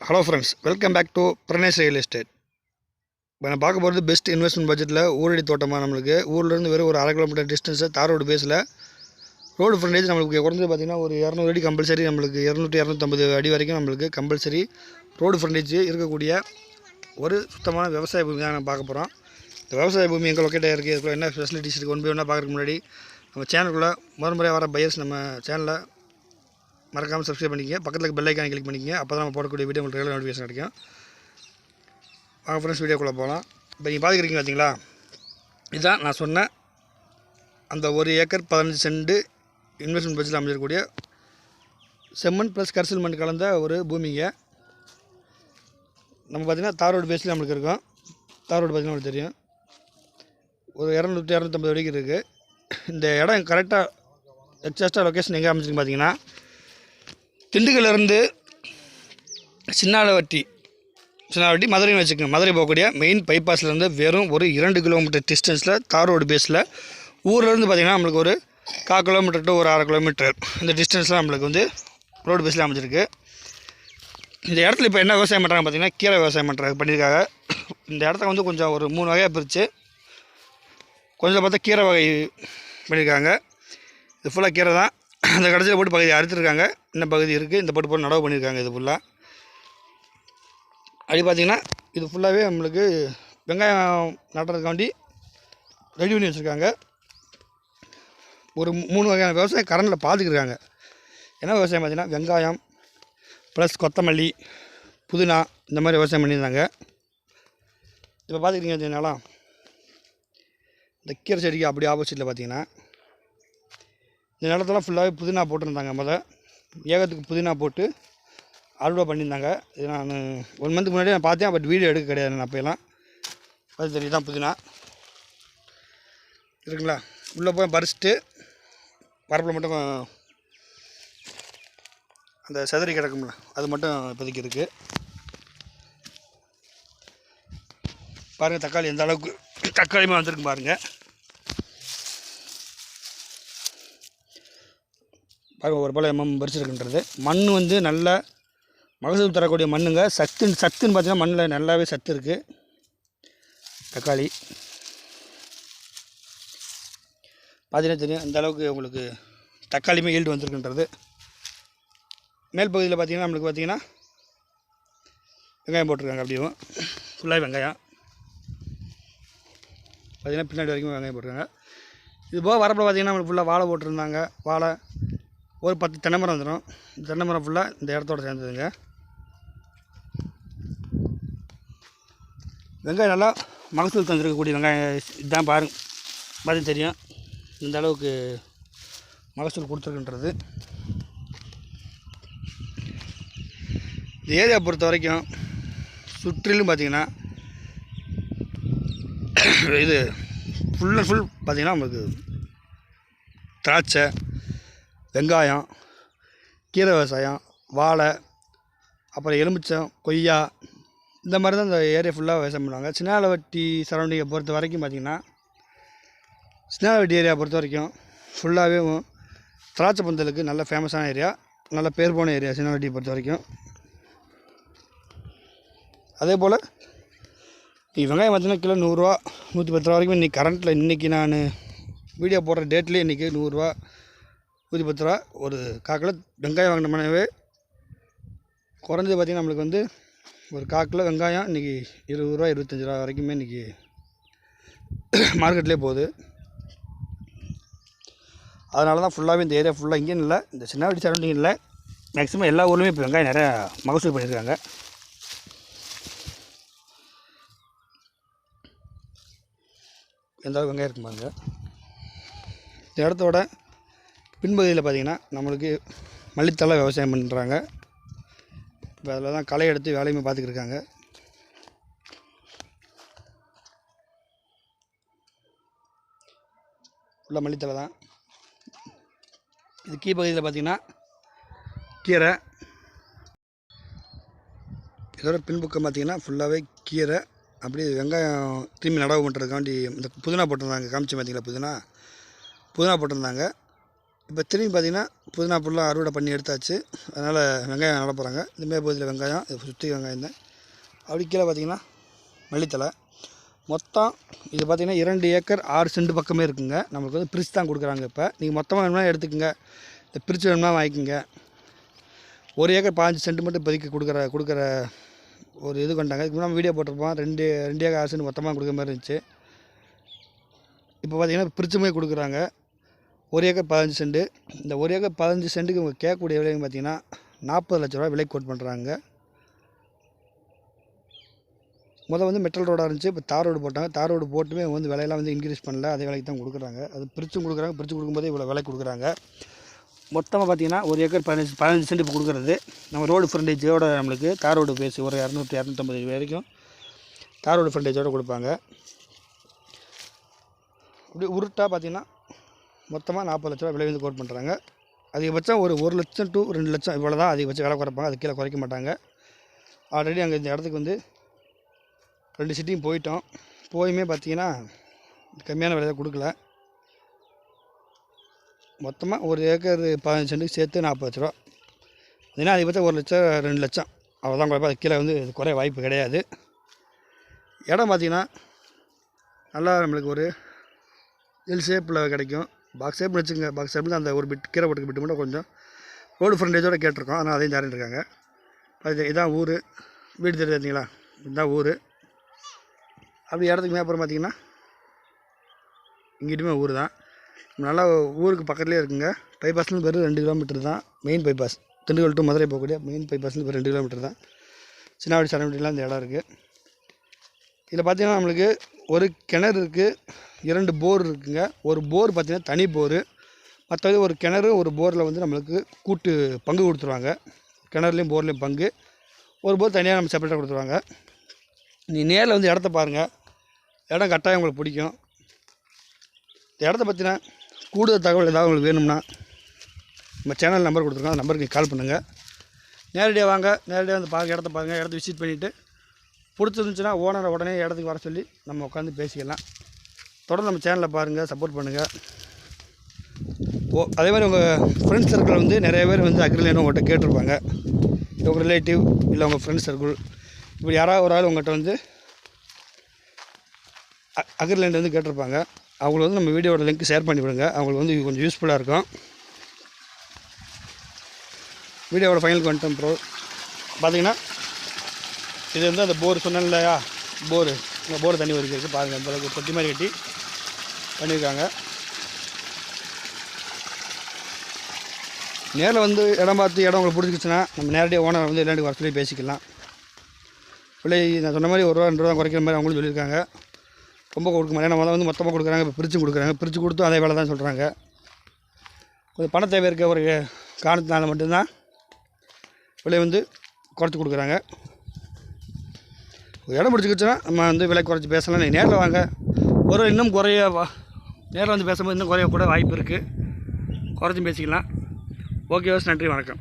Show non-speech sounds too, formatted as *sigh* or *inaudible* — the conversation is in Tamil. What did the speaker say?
Hello friends welcome back to Pranesh real estate இப்போ நான் பார்க்க போகிறது பெஸ்ட் இன்வெஸ்ட்மெண்ட் பட்ஜெட்டில் ஊரடி தோட்டமாக நம்மளுக்கு. ஊர்லேருந்து வெறும் ஒரு அரை கிலோமீட்டர் டிஸ்டன்ஸில் தார் ரோடு பேஸில் ரோடு ஃப்ரண்டேஜ் நம்மளுக்கு குறைஞ்சது பார்த்திங்கன்னா ஒரு இரநூறு அடி கம்பல்சரி நம்மளுக்கு இரநூற்றி இரநூத்தம்பது அடி வரைக்கும் நம்மளுக்கு கம்பல்சரி ரோடு ஃப்ரண்டேஜ் இருக்கக்கூடிய ஒரு சுத்தமான விவசாய பூமி தான் நம்ம பார்க்க போகிறோம் இந்த விவசாய பூமி எங்கே லொக்கேட்டாக இருக்குது இதுக்குள்ள என்ன ஃபெசிலிட்டிஸ் இருக்குது ஒன் பை ஒன்றா பார்க்குறதுக்கு முன்னாடி நம்ம சேனலுக்குள்ளே முதன்முறையாக வர பையர்ஸ் நம்ம சேனலை மறக்காமல் சப்ஸ்கிரைப் பண்ணிக்கங்க. பக்கத்தில் பெல் ஐக்கானை கிளிக் பண்ணிக்கங்க. அப்போ தான் நம்ம போடக்கூடிய வீடியோ உங்களுக்கு ரெகுலர் நோட்டிஃபிகேஷன் கிடைக்கும். வாங்க ஃப்ரெண்ட்ஸ் வீடியோக்குள்ளே போகலாம் இப்போ நீங்கள் பார்த்துக்கிறீங்க பார்த்தீங்களா இதுதான் நான் சொன்னேன் அந்த ஒரு ஏக்கர் பதினஞ்சு செண்டு இன்வெஸ்ட்மெண்ட் பட்ஜெட்டில் அமைஞ்சிருக்கக்கூடிய செம்மண் ப்ளஸ் கரிசல் மண் கலந்த ஒரு பூமிங்க. நம்ம பார்த்திங்கன்னா தார் ரோடு பேஸில் நம்மளுக்கு இருக்கும். தார் ரோடு பார்த்திங்கன்னா உங்களுக்கு தெரியும். ஒரு இரநூத்தி இரநூத்தம்பது வரைக்கும் இருக்குது இந்த இடம் கரெக்டாக எக்ஸாக்டாக லொக்கேஷன் எங்கே அமைச்சிருக்கு பார்த்தீங்கன்னா திண்டுக்கல்லேருந்து சின்னாலவட்டி சின்னாலவட்டி மதுரைன்னு வச்சுக்கோங்க. மதுரை போகக்கூடிய மெயின் பைபாஸ்லேருந்து வெறும் ஒரு இரண்டு கிலோமீட்டர் டிஸ்டன்ஸில் தார் ரோடு பேஸில் ஊர்லேருந்து பார்த்திங்கன்னா நம்மளுக்கு ஒரு கால் கிலோமீட்டர் டு ஒரு அரை கிலோமீட்டர் இந்த டிஸ்டன்ஸில் நம்மளுக்கு வந்து ரோடு பேஸில் அமைஞ்சிருக்கு. இந்த இடத்துல இப்போ என்ன விவசாயம் பண்ணுறாங்க பார்த்தீங்கன்னா கீரை விவசாயம் பண்ணுறாங்க பண்ணியிருக்காங்க. இந்த இடத்த வந்து கொஞ்சம் ஒரு மூணு வகையாக பிரித்து கொஞ்சம் பார்த்தா கீரை வகை பண்ணியிருக்காங்க. இது ஃபுல்லாக கீரை தான் *coughs* அந்த கடைசியில் போட்டு பகுதி அறுத்துருக்காங்க. இன்னும் பகுதி இருக்குது இந்த போட்டு போட்டு நடவு பண்ணியிருக்காங்க இது ஃபுல்லாக அப்படி பார்த்தீங்கன்னா இது ஃபுல்லாகவே நம்மளுக்கு வெங்காயம் நடுறதுக்காண்டி ரெடி பண்ணி வச்சுருக்காங்க. ஒரு மூணு வகையான விவசாயம் கரண்டில் பார்த்துக்கிருக்காங்க என்ன விவசாயம் பார்த்திங்கன்னா வெங்காயம் ப்ளஸ் கொத்தமல்லி புதினா இந்த மாதிரி விவசாயம் பண்ணியிருந்தாங்க. இப்போ பார்த்துக்கிட்டீங்க வச்சுக்கோங்களா இந்த கீரை செடிக்கு அப்படி ஆப்போசிட்டில் பார்த்தீங்கன்னா இந்த நிலத்தெல்லாம் ஃபுல்லாகவே புதினா போட்டிருந்தாங்க முத. ஏகத்துக்கு புதினா போட்டு அறுவடை பண்ணியிருந்தாங்க. இது நான் ஒன் மந்த்துக்கு முன்னாடி நான் பார்த்தேன் பட் வீடியோ எடுக்க கிடையாது நான் அப்போலாம் அது தெரியும் தான் புதினா? இருக்குங்களா? உள்ளே போய் பறிச்சுட்டு பரப்பில் மட்டும் அந்த செதறி கிடக்கும்ல அது மட்டும் இப்போதைக்கு இருக்குது பாருங்கள் தக்காளி எந்த அளவுக்கு தக்காளியுமே வந்திருக்கு பாருங்கள் பாருங்கள் ஒரு போல் எம்எம் பறிச்சிருக்குன்றது. மண் வந்து நல்ல மகசூல் தரக்கூடிய மண்ணுங்க. சத்துன்னு சத்துன்னு பார்த்தீங்கன்னா மண்ணில் நல்லாவே சத்து இருக்குது தக்காளி. பார்த்தீங்கன்னா தெரியும் அந்த அளவுக்கு உங்களுக்கு தக்காளியுமே ஈல்டு வந்திருக்குன்றது. மேல் பகுதியில் பார்த்தீங்கன்னா நம்மளுக்கு பார்த்தீங்கன்னா வெங்காயம் போட்டிருக்காங்க அப்படியும். ஃபுல்லாக வெங்காயம். பார்த்தீங்கன்னா பின்னாடி வரைக்கும் வெங்காயம் போட்டிருக்காங்க. இது போக வரப்பில் பார்த்தீங்கன்னா நம்மளுக்கு ஃபுல்லாக வாழை போட்டிருந்தாங்க. வாழை ஒரு பத்து தென்னை மரம் வந்துடும். தென்னை மரம் ஃபுல்லாக இந்த இடத்தோட சேர்ந்ததுங்க. வெங்காயம் நல்லா மகசூல் தந்திருக்கக்கூடிய வெங்காயம் இதுதான் பாருங்க. பார்த்து தெரியும். இந்த அளவுக்கு மகசூல் கொடுத்துருக்குன்றது. இந்த ஏரியா பொறுத்த வரைக்கும் சுற்றிலும் பார்த்திங்கன்னா இது ஃபுல் அண்ட் ஃபுல் பார்த்திங்கன்னா நம்மளுக்கு திராட்சை வெங்காயம் கீரை விவசாயம் வாழை அப்புறம் எலுமிச்சம் கொய்யா இந்த மாதிரி தான் இந்த ஏரியா ஃபுல்லாக விவசாயம் பண்ணுவாங்க. சின்னாலவட்டி சரௌண்டிங்கை பொறுத்த வரைக்கும் பார்த்திங்கன்னா சின்னாலவட்டி ஏரியா பொறுத்த வரைக்கும் ஃபுல்லாகவே திராட்சை பந்தலுக்கு நல்ல ஃபேமஸான ஏரியா நல்ல பேர் போன ஏரியா சின்னாலவட்டியை பொறுத்த வரைக்கும். அதே போல் இன்றைக்கி வெங்காயம் பார்த்தீங்கன்னா கிலோ நூறுரூவா நூற்றி பத்து ரூபா வரைக்கும் இன்றைக்கி கரண்ட்டில் இன்றைக்கி நான் வீடியோ போடுற டேட்லேயே இன்றைக்கி நூறுரூவா நூற்றி பத்து ரூபா ஒரு காக்கில் வெங்காயம் வாங்கினோம்னாவே குறைஞ்சது பார்த்திங்கன்னா நம்மளுக்கு வந்து ஒரு காக்கில் வெங்காயம் இன்றைக்கி இருபது ரூபா இருபத்தஞ்சி ரூபா வரைக்குமே இன்றைக்கி மார்க்கெட்லேயே போகுது. அதனால தான் ஃபுல்லாகவே இந்த ஏரியா ஃபுல்லாக இங்கேயும் இல்லை இந்த சின்ன வீட்டு சரௌண்டிங் இல்லை. மேக்ஸிமம் எல்லா ஊர்லேயுமே இப்போ வெங்காயம் நிறையா மகசூல் பண்ணியிருக்காங்க. எந்த அளவுக்கு வெங்காயம் இருக்கும் இந்த இடத்தோட பின்பகுதியில் பார்த்திங்கன்னா நம்மளுக்கு மல்லித்தலை விவசாயம் பண்ணுறாங்க. இப்போ அதில் தான் களை எடுத்து வேலையுமே பார்த்துக்கிட்டு இருக்காங்க. உள்ள மல்லித்தலை தான். இது கீ பகுதியில் பார்த்திங்கன்னா கீரை. இதோட பின்பக்கம் பார்த்திங்கன்னா ஃபுல்லாகவே கீரை. அப்படியே வெங்காயம் திரும்பி நடவு பண்ணுறதுக்காண்டி இந்த புதினா போட்டிருந்தாங்க. காமிச்சு பார்த்திங்களா புதினா? புதினா போட்டிருந்தாங்க. இப்போ திரும்பி பார்த்திங்கன்னா புதினா ஃபுல்லாக அறுவடை பண்ணி எடுத்தாச்சு. அதனால் வெங்காயம் நட போகிறாங்க இந்த மேல் பகுதியில் வெங்காயம் இது சுற்றி வெங்காயம் தான். அப்படி கீழே பார்த்தீங்கன்னா மல்லித்தலை மொத்தம் இது பார்த்தீங்கன்னா இரண்டு ஏக்கர் ஆறு சென்ட் பக்கமே இருக்குங்க. நம்மளுக்கு வந்து பிரித்து தான் கொடுக்குறாங்க இப்போ. நீங்கள் மொத்தமாக வேணும்னா எடுத்துக்கோங்க. இந்த பிரித்து வேணும்னா வாங்கிக்கோங்க. ஒரு ஏக்கர் பாஞ்சு சென்ட் மட்டும் இப்போதைக்கு கொடுக்குற கொடுக்குற ஒரு இது கொண்டாங்க. இதுக்கு முன்னாடி வீடியோ போட்டிருப்போம். ரெண்டு ரெண்டு ஏக்கர் ஆறு சென்ட் மொத்தமாக கொடுக்குற மாதிரி இருந்துச்சு. இப்போ பார்த்திங்கன்னா பிரிச்சுமே கொடுக்குறாங்க. ஒரு ஏக்கர் பதினஞ்சு சென்ட் இந்த ஒரு ஏக்கர் பதினஞ்சு சென்ட்டுக்கு இவங்க கேட்கக்கூடிய விலைன்னு பார்த்தீங்கன்னா நாற்பது லட்ச ரூபா விலை கோட் பண்ணுறாங்க முதல் வந்து மெட்டல் ரோடாக இருந்துச்சு இப்போ தார் ரோடு போட்டாங்க. தார் ரோடு போட்டுமே வந்து விலையெல்லாம் வந்து இன்க்ரீஸ் பண்ணல. அதே விலைக்கு தான் கொடுக்குறாங்க. அது பிரிச்சும் கொடுக்குறாங்க. பிரித்து கொடுக்கும்போது இவ்வளோ விலை கொடுக்குறாங்க. மொத்தமாக பார்த்திங்கன்னா ஒரு ஏக்கர் பதினஞ்சு பதினஞ்சு சென்ட் இப்போ கொடுக்குறது. நம்ம ரோடு ஃப்ரண்டேஜோட நம்மளுக்கு தார் ரோடு பேசி ஒரு இரநூத்தி இரநூத்தம்பது வரைக்கும் தார் ரோடு ஃப்ரண்டேஜோடு கொடுப்பாங்க. இப்படி உருட்டாக பார்த்தீங்கன்னா மொத்தமாக நாற்பது லட்ச ரூபா விலை வந்து கோட் பண்ணுறாங்க அதிகபட்சம் ஒரு ஒரு லட்சம் டு ரெண்டு லட்சம் இவ்வளோ தான் அதிகபட்சம் விலை குறைப்பாங்க. அது கீழே குறைக்க மாட்டாங்க. ஆல்ரெடி அங்கே இந்த இடத்துக்கு வந்து ரெண்டு சிட்டியும் போயிட்டோம். போயுமே பார்த்தீங்கன்னா கம்மியான விலை கொடுக்கல. மொத்தமாக ஒரு ஏக்கர் பதினஞ்சு சென்ட்டுக்கு சேர்த்து நாற்பது லட்ச ரூபா. அதுனா அதிகபட்சம் ஒரு லட்சம் ரெண்டு லட்சம். அவ்வளோதான் குறைப்பா. அது கீழே வந்து குறைய வாய்ப்பு கிடையாது. இடம் பார்த்தீங்கன்னா நல்லா நம்மளுக்கு ஒரு எல் ஷேப்பில் கிடைக்கும். பாக்ஸ் ஷேப்னு வச்சுங்க பாக்ஸ் ஷேப்பில் அந்த ஒரு பிட் கீரை போட்டுக்கு பிட்டு மட்டும் கொஞ்சம் ரோடு ஃப்ரண்டேஜோடு கேட்டிருக்கோம். ஆனால் அதையும் தரேன் இருக்காங்க. அது இதான் ஊர். வீடு தெரியுதுங்களா இதுதான் ஊர். அப்படி இடத்துக்கு மேப்புறம் பார்த்தீங்கன்னா இங்கிட்டுமே ஊர் தான் நல்லா ஊருக்கு பக்கத்துலேயே இருக்குங்க. பைபாஸ்லேருந்து வெறும் ரெண்டு கிலோமீட்டர் தான். Main bypass Dindigul to Madurai போகக்கூடிய மெயின் பைபாஸ்லேருந்து வெறும் ரெண்டு கிலோமீட்டர் தான். சின்னாவடி சரவண்டிலாம் இந்த இடம் இருக்குது இதில் பார்த்தீங்கன்னா நம்மளுக்கு ஒரு கிணறு இருக்குது இரண்டு போர் இருக்குங்க. ஒரு போர் பார்த்திங்கன்னா தனி போர். மற்றது ஒரு கிணறு ஒரு போரில் வந்து நம்மளுக்கு கூட்டு பங்கு கொடுத்துருவாங்க. கிணறுலையும் போர்லேயும் பங்கு. ஒரு போர் தனியாக நம்ம செப்பரேட்டாக கொடுத்துருவாங்க. நீ நேரில் வந்து இடத்த பாருங்கள் இடம் கட்டாயம் உங்களுக்கு பிடிக்கும். இந்த இடத்த பற்றின கூடுதல் தகவல் ஏதாவது உங்களுக்கு வேணும்னா நம்ம சேனல் நம்பர் கொடுத்துருக்கோம். அந்த நம்பருக்கு கால் பண்ணுங்கள் நேரடியாக வாங்க. நேரடியாக வந்து பாருங்கள் இடத்த பாருங்கள் இடத்த விசிட் பண்ணிவிட்டு பிடிச்சிருந்துச்சுன்னா ஓனரை உடனே இடத்துக்கு வர சொல்லி நம்ம உட்காந்து பேசிக்கலாம். தொடர்ந்து நம்ம சேனலை பாருங்கள் சப்போர்ட் பண்ணுங்கள் ஓ அதே மாதிரி உங்கள் ஃப்ரெண்ட்ஸ் சர்க்கிள் வந்து நிறைய பேர் வந்து அக்ரிலேனு உங்கள்கிட்ட கேட்டிருப்பாங்க. உங்கள் ரிலேட்டிவ் இல்லை உங்கள் ஃப்ரெண்ட்ஸ் சர்க்கிள் இப்படி யாராவது ஒரு ஆள் உங்கள்கிட்ட வந்து அக்ரிலேண்ட் வந்து கேட்டிருப்பாங்க. அவங்கள வந்து நம்ம வீடியோட லிங்க் ஷேர் பண்ணி விடுங்க. அவங்களுக்கு வந்து கொஞ்சம் யூஸ்ஃபுல்லாக இருக்கும். வீடியோவோட ஃபைனல் வந்துட்டோம் ப்ரோ பார்த்திங்கன்னா இது வந்து அந்த போர் சொன்னேன் இல்லையா போரு. இந்த போர் தண்ணி வரைக்கும் இருக்குது பாருங்கள் அந்த அளவுக்கு தொட்டி மாதிரி கட்டி பண்ணியிருக்காங்க. நேரில் வந்து இடம் பார்த்து இடம் உங்களுக்கு பிடிச்சிக்கிச்சுன்னா நம்ம நேரடியாக ஓனர் வந்து இல்லாண்டு வர சொல்லி பேசிக்கலாம். பிள்ளை நான் சொன்ன மாதிரி ஒரு ரூபா ரெண்டு ரூபா குறைக்கிற மாதிரி அவங்களும் சொல்லியிருக்காங்க. ரொம்ப கொடுக்க மாட்டேன். நம்ம வந்து மொத்தமாக கொடுக்குறாங்க இப்போ பிரித்து கொடுக்குறாங்க. பிரித்து கொடுத்தும் அதே வேலை தான் சொல்கிறாங்க கொஞ்சம் பண தேவை இருக்க ஒரு காரணத்தினால மட்டும்தான் விலை வந்து குறைச்சி கொடுக்குறாங்க. இடம் பிடிச்சிக்கிச்சுன்னா நம்ம வந்து விலை குறைச்சி பேசலாம். நீங்கள் நேரில் வாங்க. ஒரு இன்னும் குறைய வா நேரில் வந்து பேசும்போது இன்னும் குறைய கூட வாய்ப்பு இருக்குது குறைச்சும் பேசிக்கலாம். ஓகே வாஸ் நன்றி வணக்கம்.